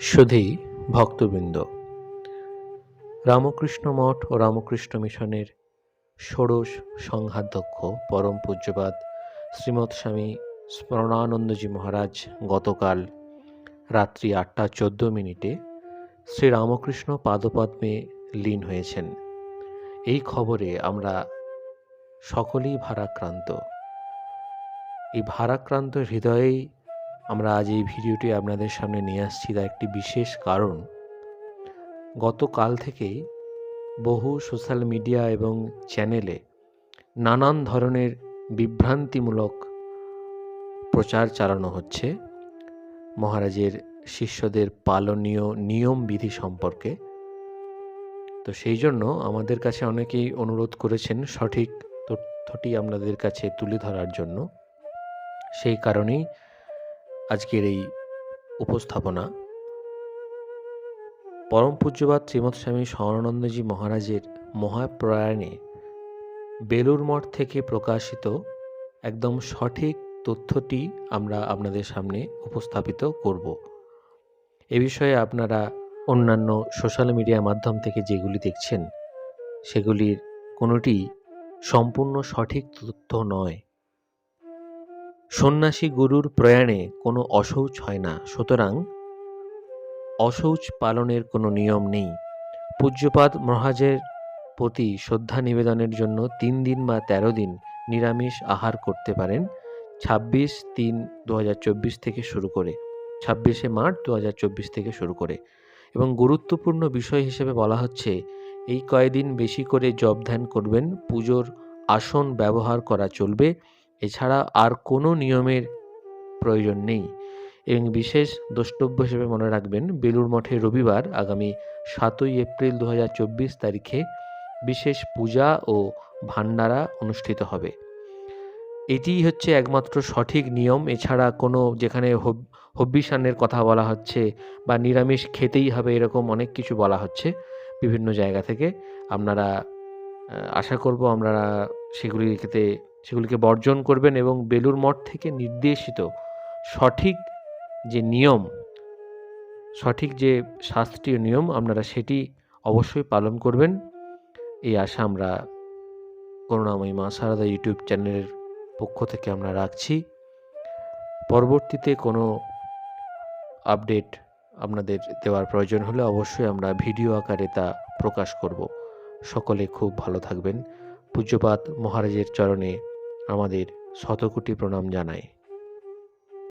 সুধী ভক্তবৃন্দ। রামকৃষ্ণ মঠ ও রামকৃষ্ণ মিশনের ষোড়শ সংঘাধ্যক্ষ, পরম পূজ্যপাদ শ্রীমৎ স্বামী স্মরণানন্দজি মহারাজ গতকাল রাত্রি আটটা চোদ্দ মিনিটে শ্রী রামকৃষ্ণ পাদপদ্মে লীন হয়েছেন। এই খবরে আমরা সকলেই ভারাক্রান্ত। এই ভারাক্রান্ত হৃদয়েই আমরা আজ এই ভিডিওটি আপনাদের সামনে নিয়ে আসছি তার একটি বিশেষ কারণ। গতকাল থেকেই বহু সোশ্যাল মিডিয়া এবং চ্যানেলে নানান ধরনের বিভ্রান্তিমূলক প্রচার চালানো হচ্ছে। মহারাজের শিষ্যদের পালনীয় নিয়ম বিধি সম্পর্কে। তো সেই জন্য আমাদের কাছে অনেকেই অনুরোধ করেছেন সঠিক তথ্যটি আপনাদের কাছে তুলে ধরার জন্য। সেই কারণেই আজকের এই উপস্থাপনা। পরম পূজ্যবাদ শ্রীমৎ স্বামী স্বর্ণানন্দজি মহারাজের মহাপ্রয়াণে বেলুর মঠ থেকে প্রকাশিত একদম সঠিক তথ্যটি আমরা আপনাদের সামনে উপস্থাপিত করব। এ বিষয়ে আপনারা অন্যান্য সোশ্যাল মিডিয়া মাধ্যম থেকে যেগুলি দেখছেন, সেগুলির কোনোটি সম্পূর্ণ সঠিক তথ্য নয়। সন্ন্যাসী গুরুর প্রয়াণে কোনো অশৌচ হয় না। সুতরাং অশৌচ পালনের কোনো নিয়ম নেই। পূজ্যপাদ মহাজের প্রতি শ্রদ্ধা নিবেদনের জন্য তিন দিন বা তেরো দিন নিরামিষ আহার করতে পারেন। ছাব্বিশ তিন দু থেকে শুরু করে, ছাব্বিশে মার্চ দু হাজার চব্বিশ থেকে শুরু করে। এবং গুরুত্বপূর্ণ বিষয় হিসেবে বলা হচ্ছে, এই কয়দিন বেশি করে জব ধ্যান করবেন, পুজোর আসন ব্যবহার করা চলবে এছাড়া আর কোনো নিয়মের প্রয়োজন নেই। এবং বিশেষ দ্রষ্টব্য হিসেবে মনে রাখবেন বেলুর মঠে রবিবার আগামী সাতই এপ্রিল দু হাজার চব্বিশ তারিখে বিশেষ পূজা ও ভান্ডারা অনুষ্ঠিত হবে। এটিই হচ্ছে একমাত্র সঠিক নিয়ম। এছাড়া কোনো যেখানে হব্বিসানের কথা বলা হচ্ছে বা নিরামিষ খেতেই হবে এরকম অনেক কিছু বলা হচ্ছে বিভিন্ন জায়গা থেকে। আপনারা আশা করব আমরা সেগুলিকে সেগুলিকে বর্জন করবেন এবং বেলুর মঠ থেকে নির্দেশিত সঠিক যে নিয়ম, সঠিক যে শাস্ত্রীয় নিয়ম, আপনারা সেটি অবশ্যই পালন করবেন। এই আশা আমরা করুণাময়ী মা সারদা ইউটিউব চ্যানেলের পক্ষ থেকে আমরা রাখছি। পরবর্তীতে কোনো আপডেট আপনাদের দেওয়ার প্রয়োজন হলে অবশ্যই আমরা ভিডিও আকারে তা প্রকাশ করব। সকলে খুব ভালো থাকবেন। পূজ্যপাত মহারাজের চরণে আমাদের শতকোটি প্রণাম জানাই